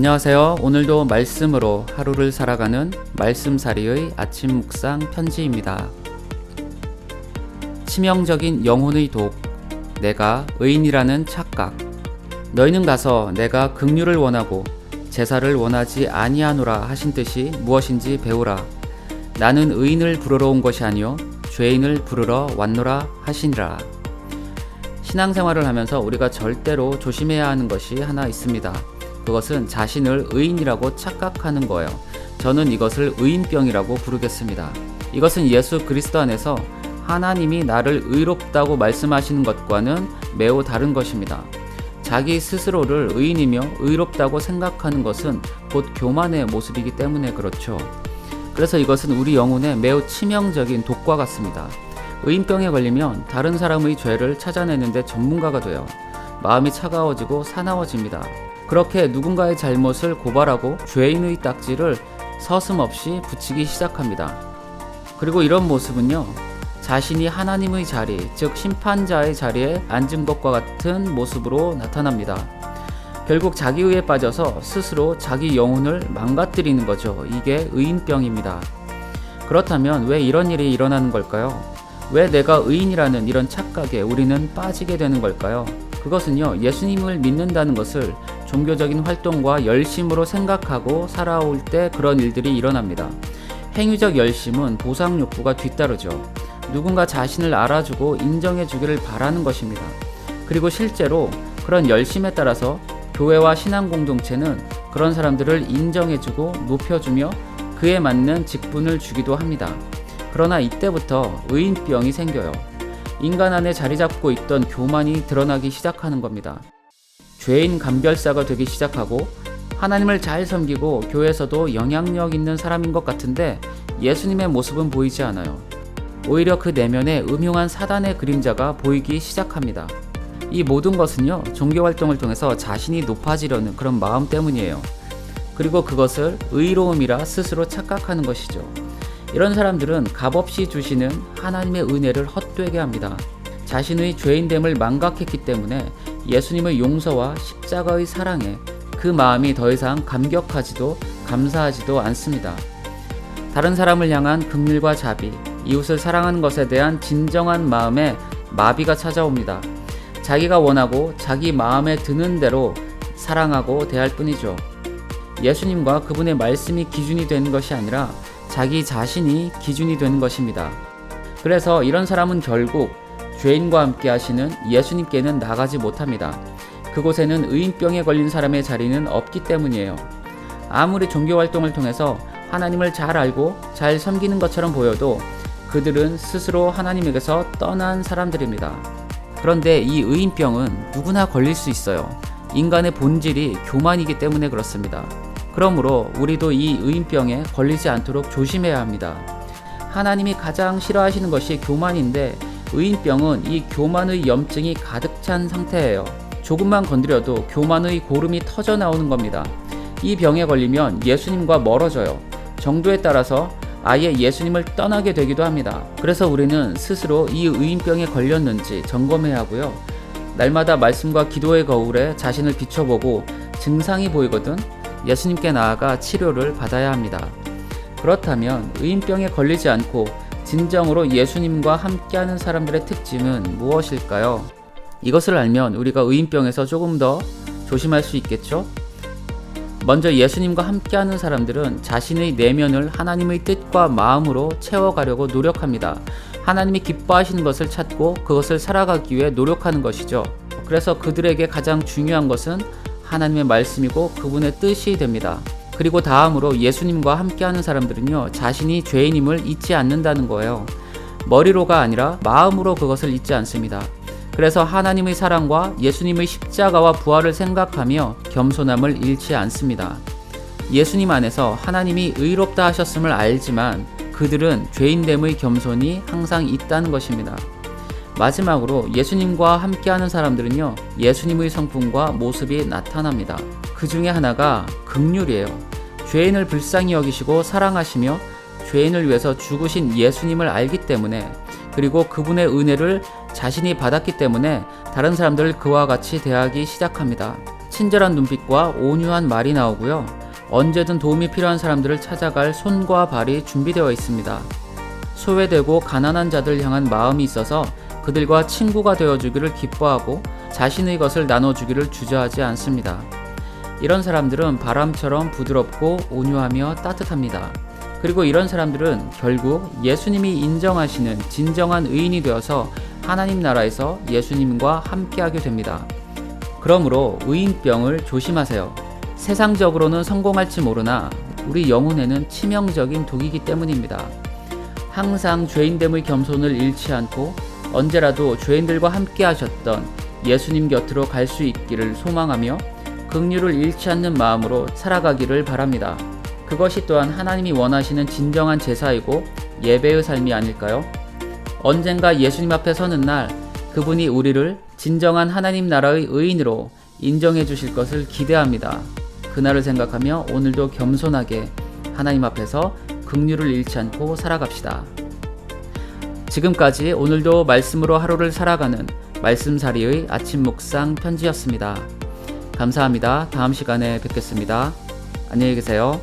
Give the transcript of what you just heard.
안녕하세요. 오늘도 말씀으로 하루를 살아가는 말씀살이의 아침 묵상 편지입니다. 치명적인 영혼의 독, 내가 의인이라는 착각. 너희는 가서 내가 긍휼을 원하고 제사를 원하지 아니하노라 하신 뜻이 무엇인지 배우라. 나는 의인을 부르러 온 것이 아니요 죄인을 부르러 왔노라 하시니라. 신앙생활을 하면서 우리가 절대로 조심해야 하는 것이 하나 있습니다. 그것은 자신을 의인이라고 착각하는 거예요. 저는 이것을 의인병이라고 부르겠습니다. 이것은 예수 그리스도 안에서 하나님이 나를 의롭다고 말씀하시는 것과는 매우 다른 것입니다. 자기 스스로를 의인이며 의롭다고 생각하는 것은 곧 교만의 모습이기 때문에 그렇죠. 그래서 이것은 우리 영혼에 매우 치명적인 독과 같습니다. 의인병에 걸리면 다른 사람의 죄를 찾아내는데 전문가가 돼요. 마음이 차가워지고 사나워집니다. 그렇게 누군가의 잘못을 고발하고 죄인의 딱지를 서슴없이 붙이기 시작합니다. 그리고 이런 모습은요, 자신이 하나님의 자리, 즉 심판자의 자리에 앉은 것과 같은 모습으로 나타납니다. 결국 자기의에 빠져서 스스로 자기 영혼을 망가뜨리는 거죠. 이게 의인병입니다. 그렇다면 왜 이런 일이 일어나는 걸까요? 왜 내가 의인이라는 이런 착각에 우리는 빠지게 되는 걸까요? 그것은요, 예수님을 믿는다는 것을 종교적인 활동과 열심으로 생각하고 살아올 때 그런 일들이 일어납니다. 행위적 열심은 보상 욕구가 뒤따르죠. 누군가 자신을 알아주고 인정해 주기를 바라는 것입니다. 그리고 실제로 그런 열심에 따라서 교회와 신앙 공동체는 그런 사람들을 인정해 주고 높여주며 그에 맞는 직분을 주기도 합니다. 그러나 이때부터 의인병이 생겨요. 인간 안에 자리 잡고 있던 교만이 드러나기 시작하는 겁니다. 죄인 감별사가 되기 시작하고 하나님을 잘 섬기고 교회에서도 영향력 있는 사람인 것 같은데 예수님의 모습은 보이지 않아요. 오히려 그 내면에 음흉한 사단의 그림자가 보이기 시작합니다. 이 모든 것은요, 종교 활동을 통해서 자신이 높아지려는 그런 마음 때문이에요. 그리고 그것을 의로움이라 스스로 착각하는 것이죠. 이런 사람들은 값없이 주시는 하나님의 은혜를 헛되게 합니다. 자신의 죄인됨을 망각했기 때문에 예수님의 용서와 십자가의 사랑에 그 마음이 더 이상 감격하지도 감사하지도 않습니다. 다른 사람을 향한 긍휼과 자비, 이웃을 사랑하는 것에 대한 진정한 마음에 마비가 찾아옵니다. 자기가 원하고 자기 마음에 드는 대로 사랑하고 대할 뿐이죠. 예수님과 그분의 말씀이 기준이 되는 것이 아니라 자기 자신이 기준이 되는 것입니다. 그래서 이런 사람은 결국 죄인과 함께 하시는 예수님께는 나가지 못합니다. 그곳에는 의인병에 걸린 사람의 자리는 없기 때문이에요. 아무리 종교 활동을 통해서 하나님을 잘 알고 잘 섬기는 것처럼 보여도 그들은 스스로 하나님에게서 떠난 사람들입니다. 그런데 이 의인병은 누구나 걸릴 수 있어요. 인간의 본질이 교만이기 때문에 그렇습니다. 그러므로 우리도 이 의인병에 걸리지 않도록 조심해야 합니다. 하나님이 가장 싫어하시는 것이 교만인데 의인병은 이 교만의 염증이 가득 찬 상태예요. 조금만 건드려도 교만의 고름이 터져 나오는 겁니다. 이 병에 걸리면 예수님과 멀어져요. 정도에 따라서 아예 예수님을 떠나게 되기도 합니다. 그래서 우리는 스스로 이 의인병에 걸렸는지 점검해야 하고요. 날마다 말씀과 기도의 거울에 자신을 비춰보고 증상이 보이거든 예수님께 나아가 치료를 받아야 합니다. 그렇다면 의인병에 걸리지 않고 진정으로 예수님과 함께하는 사람들의 특징은 무엇일까요? 이것을 알면 우리가 의인병에서 조금 더 조심할 수 있겠죠? 먼저 예수님과 함께하는 사람들은 자신의 내면을 하나님의 뜻과 마음으로 채워가려고 노력합니다. 하나님이 기뻐하시는 것을 찾고 그것을 살아가기 위해 노력하는 것이죠. 그래서 그들에게 가장 중요한 것은 하나님의 말씀이고 그분의 뜻이 됩니다. 그리고 다음으로 예수님과 함께하는 사람들은요, 자신이 죄인임을 잊지 않는다는 거예요. 머리로가 아니라 마음으로 그것을 잊지 않습니다. 그래서 하나님의 사랑과 예수님의 십자가와 부활을 생각하며 겸손함을 잃지 않습니다. 예수님 안에서 하나님이 의롭다 하셨음을 알지만 그들은 죄인됨의 겸손이 항상 있다는 것입니다. 마지막으로 예수님과 함께하는 사람들은요, 예수님의 성품과 모습이 나타납니다. 그 중에 하나가 극률이에요. 죄인을 불쌍히 여기시고 사랑하시며 죄인을 위해서 죽으신 예수님을 알기 때문에 그리고 그분의 은혜를 자신이 받았기 때문에 다른 사람들을 그와 같이 대하기 시작합니다. 친절한 눈빛과 온유한 말이 나오고요. 언제든 도움이 필요한 사람들을 찾아갈 손과 발이 준비되어 있습니다. 소외되고 가난한 자들 향한 마음이 있어서 그들과 친구가 되어주기를 기뻐하고 자신의 것을 나눠주기를 주저하지 않습니다. 이런 사람들은 바람처럼 부드럽고 온유하며 따뜻합니다. 그리고 이런 사람들은 결국 예수님이 인정하시는 진정한 의인이 되어서 하나님 나라에서 예수님과 함께하게 됩니다. 그러므로 의인병을 조심하세요. 세상적으로는 성공할지 모르나 우리 영혼에는 치명적인 독이기 때문입니다. 항상 죄인됨의 겸손을 잃지 않고 언제라도 죄인들과 함께 하셨던 예수님 곁으로 갈 수 있기를 소망하며 긍휼을 잃지 않는 마음으로 살아가기를 바랍니다. 그것이 또한 하나님이 원하시는 진정한 제사이고 예배의 삶이 아닐까요? 언젠가 예수님 앞에 서는 날 그분이 우리를 진정한 하나님 나라의 의인으로 인정해 주실 것을 기대합니다. 그날을 생각하며 오늘도 겸손하게 하나님 앞에서 긍휼을 잃지 않고 살아갑시다. 지금까지 오늘도 말씀으로 하루를 살아가는 말씀살이의 아침 묵상 편지였습니다. 감사합니다. 다음 시간에 뵙겠습니다. 안녕히 계세요.